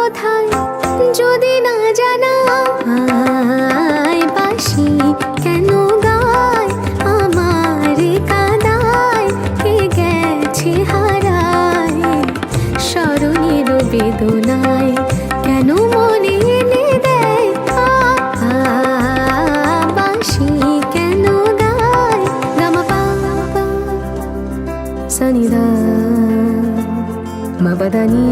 কোথায় যদি না জানা বাসি কেন গায় আমার কাদায় কে গেছে হারায় স্মরণের বেদনায় কেন মনে এনে দেয় আ, কেন গায় গামা পা সনিদা মবদানি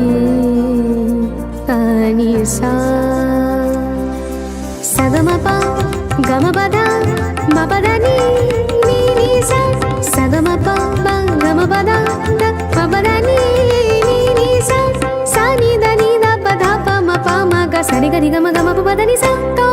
సా సగమప గమపద మపదని నీని సా సగమప గమపద మపదని నీని సా సా ని ద ని ద పద ప మ ప మ గ సా